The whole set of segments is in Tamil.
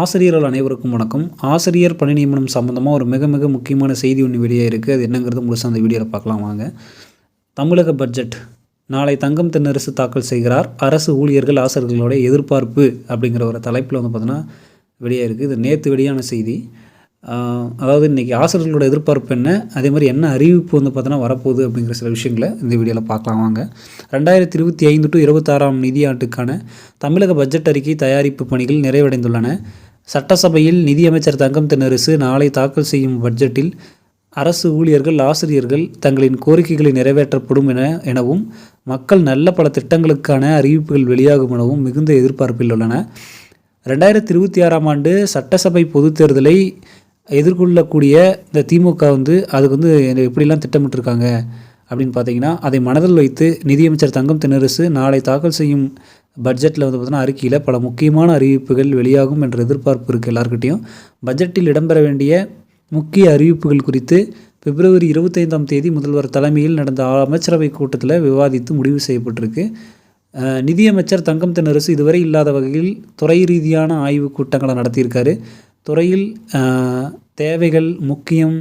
ஆசிரியர்கள் அனைவருக்கும் வணக்கம். ஆசிரியர் பணி நியமனம் சம்மந்தமாக ஒரு மிக மிக முக்கியமான செய்தி ஒன்று வெளியே இருக்குது அது என்னங்கிறது முழுசாக அந்த வீடியோவில் பார்க்கலாம் வாங்க. தமிழக பட்ஜெட் நாளை தங்கம் தென்னரசு தாக்கல் செய்கிறார். அரசு ஊழியர்கள் ஆசிரியர்களோட எதிர்பார்ப்பு அப்படிங்கிற ஒரு தலைப்பில் வந்து பார்த்தோன்னா வெளியே இருக்குது இது நேற்று வெளியான செய்தி. அதாவது இன்றைக்கி ஆசிரியர்களோட எதிர்பார்ப்பு என்ன? அதே மாதிரி என்ன அறிவிப்பு வந்து பார்த்தோன்னா வரப்போகுது அப்படிங்கிற சில விஷயங்களை இந்த வீடியோவில் பார்க்கலாம் வாங்க. ரெண்டாயிரத்தி இருபத்தி ஐந்து டு இருபத்தாறாம் நிதியாண்டுக்கான தமிழக பட்ஜெட் அறிக்கை தயாரிப்பு பணிகள் நிறைவடைந்துள்ளன. சட்டசபையில் நிதியமைச்சர் தங்கம் தென்னரசு நாளை தாக்கல் செய்யும் பட்ஜெட்டில் அரசு ஊழியர்கள் ஆசிரியர்கள் தங்களின் கோரிக்கைகளை நிறைவேற்றப்படும் என எனவும் மக்கள் நல்ல பல திட்டங்களுக்கான அறிவிப்புகள் வெளியாகும் எனவும் மிகுந்த எதிர்பார்ப்பில் உள்ளன. ரெண்டாயிரத்தி இருபத்தி ஆறாம் ஆண்டு சட்டசபை பொதுத் தேர்தலை எதிர்கொள்ளக்கூடிய இந்த திமுக வந்து அதுக்கு வந்து எப்படிலாம் திட்டமிட்டிருக்காங்க அப்படின்னு பார்த்தீங்கன்னா அதை மனதில் வைத்து நிதியமைச்சர் தங்கம் தென்னரசு நாளை தாக்கல் செய்யும் பட்ஜெட்டில் வந்து பார்த்தீங்கன்னா அறிக்கையில் பல முக்கியமான அறிவிப்புகள் வெளியாகும் என்ற எதிர்பார்ப்பு இருக்குது எல்லாருக்கிட்டையும் பட்ஜெட்டில் இடம்பெற வேண்டிய முக்கிய அறிவிப்புகள் குறித்து பிப்ரவரி இருபத்தைந்தாம் தேதி முதல்வர் தலைமையில் நடந்த அமைச்சரவை கூட்டத்தில் விவாதித்து முடிவு செய்யப்பட்டிருக்கு. நிதியமைச்சர் தங்கம் தென்னரசு இதுவரை இல்லாத வகையில் துறை ரீதியான ஆய்வு கூட்டங்களை நடத்தியிருக்காரு. துறையில் தேவைகள் முக்கியம்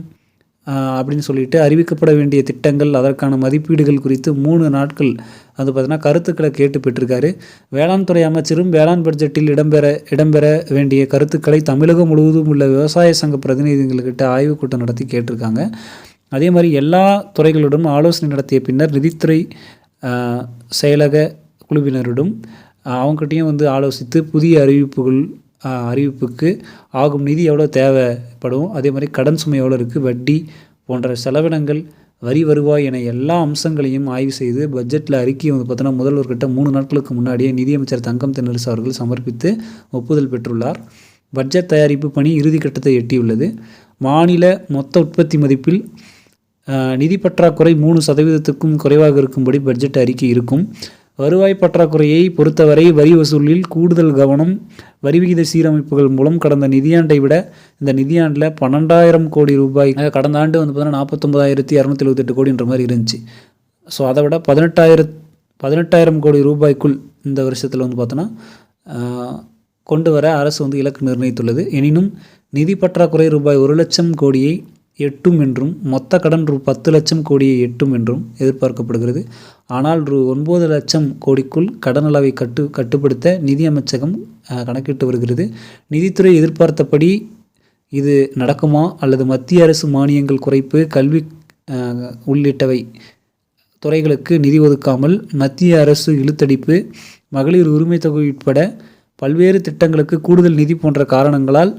அப்படின்னு சொல்லிட்டு அறிவிக்கப்பட வேண்டிய திட்டங்கள் அதற்கான மதிப்பீடுகள் குறித்து மூணு நாட்கள் அது பார்த்தீங்கன்னா கருத்துக்களை கேட்டு பெற்றிருக்காரு. வேளாண் துறை அமைச்சரும் வேளாண் பட்ஜெட்டில் இடம்பெற இடம்பெற வேண்டிய கருத்துக்களை தமிழகம் முழுவதும் உள்ள விவசாய சங்க பிரதிநிதிகள்கிட்ட ஆய்வுக் கூட்டம் நடத்தி கேட்டிருக்காங்க. அதே மாதிரி எல்லா துறைகளுடனும் ஆலோசனை நடத்திய பின்னர் நிதித்துறை செயலக குழுவினரிடம் அவங்ககிட்டையும் அவங்ககிட்டயும் வந்து ஆலோசித்து புதிய அறிவிப்புகள் அறிவிப்புக்கு ஆகும் நிதி எவ்வளோ தேவைப்படும்? அதே மாதிரி கடன் சுமை எவ்வளோ இருக்குது வட்டி போன்ற செலவினங்கள் வரி வருவாய் என எல்லா அம்சங்களையும் ஆய்வு செய்து பட்ஜெட்டில் அறிக்கையை வந்து பார்த்தோன்னா முதல்வர்கிட்ட மூணு நாட்களுக்கு முன்னாடியே நிதியமைச்சர் தங்கம் தென்னரசு அவர்கள் சமர்ப்பித்து ஒப்புதல் பெற்றுள்ளார். பட்ஜெட் தயாரிப்பு பணி இறுதிக்கட்டத்தை எட்டியுள்ளது. மாநில மொத்த உற்பத்தி மதிப்பில் நிதி பற்றாக்குறை மூணு சதவீதத்துக்கும் குறைவாக இருக்கும்படி பட்ஜெட் அறிக்கை இருக்கும். வருவாய் பற்றாக்குறையை பொறுத்தவரை வரி வசூலில் கூடுதல் கவனம் வரி விகித சீரமைப்புகள் மூலம் கடந்த நிதியாண்டை விட இந்த நிதியாண்டில் பன்னெண்டாயிரம் கோடி ரூபாய் கடந்த ஆண்டு வந்து பார்த்தீங்கன்னா நாற்பத்தொம்பதாயிரத்தி இரநூத்தி எழுபத்தெட்டு கோடின்ற மாதிரி இருந்துச்சு. ஸோ அதை விட பதினெட்டாயிரத் பதினெட்டாயிரம் கோடி ரூபாய்க்குள் இந்த வருஷத்தில் வந்து பார்த்தோன்னா கொண்டு வர அரசு வந்து இலக்கு நிர்ணயித்துள்ளது. எனினும் நிதி பற்றாக்குறை ரூபாய் ஒரு லட்சம் கோடியை எட்டும் என்றும் மொத்த கடன் ரூ பத்து லட்சம் கோடியை எட்டும் என்றும் எதிர்பார்க்கப்படுகிறது. ஆனால் ரூ ஒன்பது லட்சம் கோடிக்குள் கடன் அளவை கட்டு கட்டுப்படுத்த நிதி அமைச்சகம் கணக்கிட்டு வருகிறது. நிதித்துறை எதிர்பார்த்தபடி இது நடக்குமா? அல்லது மத்திய அரசு மானியங்கள் குறைப்பு கல்வி உள்ளிட்டவை துறைகளுக்கு நிதி ஒதுக்காமல் மத்திய அரசு இழுத்தடிப்பு மகளிர் உரிமை தொகை உட்பட பல்வேறு திட்டங்களுக்கு கூடுதல் நிதி போன்ற காரணங்களால்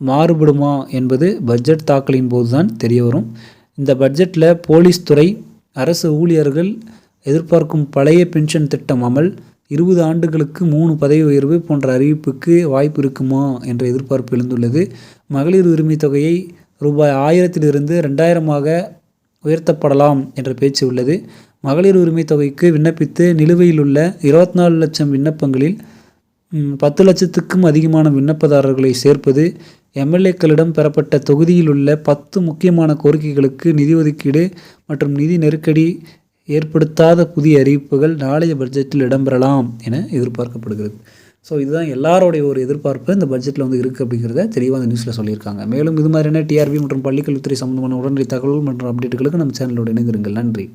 மாறுபடுமா என்பது பட்ஜெட் தாக்கலின் போதுதான் தெரிய வரும். இந்த பட்ஜெட்டில் போலீஸ் துறை அரசு ஊழியர்கள் எதிர்பார்க்கும் பழைய பென்ஷன் திட்டம் அமல் இருபது ஆண்டுகளுக்கு மூணு பதவி உயர்வு போன்ற அறிவிப்புக்கு வாய்ப்பு இருக்குமா என்ற எதிர்பார்ப்பு எழுந்துள்ளது. மகளிர் உரிமை தொகையை ரூபாய் ஆயிரத்திலிருந்து ரெண்டாயிரமாக உயர்த்தப்படலாம் என்ற பேச்சு உள்ளது. மகளிர் உரிமை தொகைக்கு விண்ணப்பித்து நிலுவையில் உள்ள இருபத்தி நாலு லட்சம் விண்ணப்பங்களில் பத்து லட்சத்துக்கும் அதிகமான விண்ணப்பதாரர்களை சேர்ப்பது எம்எல்ஏக்களிடம் பெறப்பட்ட தொகுதியில் உள்ள பத்து முக்கியமான கோரிக்கைகளுக்கு நிதி ஒதுக்கீடு மற்றும் நிதி நெருக்கடி ஏற்படுத்தாத புதிய அறிவிப்புகள் நாளைய பட்ஜெட்டில் இடம்பெறலாம் என எதிர்பார்க்கப்படுகிறது. ஸோ இதுதான் எல்லாரோடைய ஒரு எதிர்பார்ப்பு. இந்த பட்ஜெட்டில் வந்து இருக்குது அப்படிங்கிறத தெளிவாக அந்த நியூஸில் சொல்லியிருக்காங்க. மேலும் இது மாதிரியான டிஆர்பி மற்றும் பள்ளிக்கல்வித்துறை சம்பந்தமான உடனடி தகவல்கள் மற்றும் அப்டேட்டுகளுக்கு நம்ம சேனலோட இணைந்திருங்கள். நன்றி.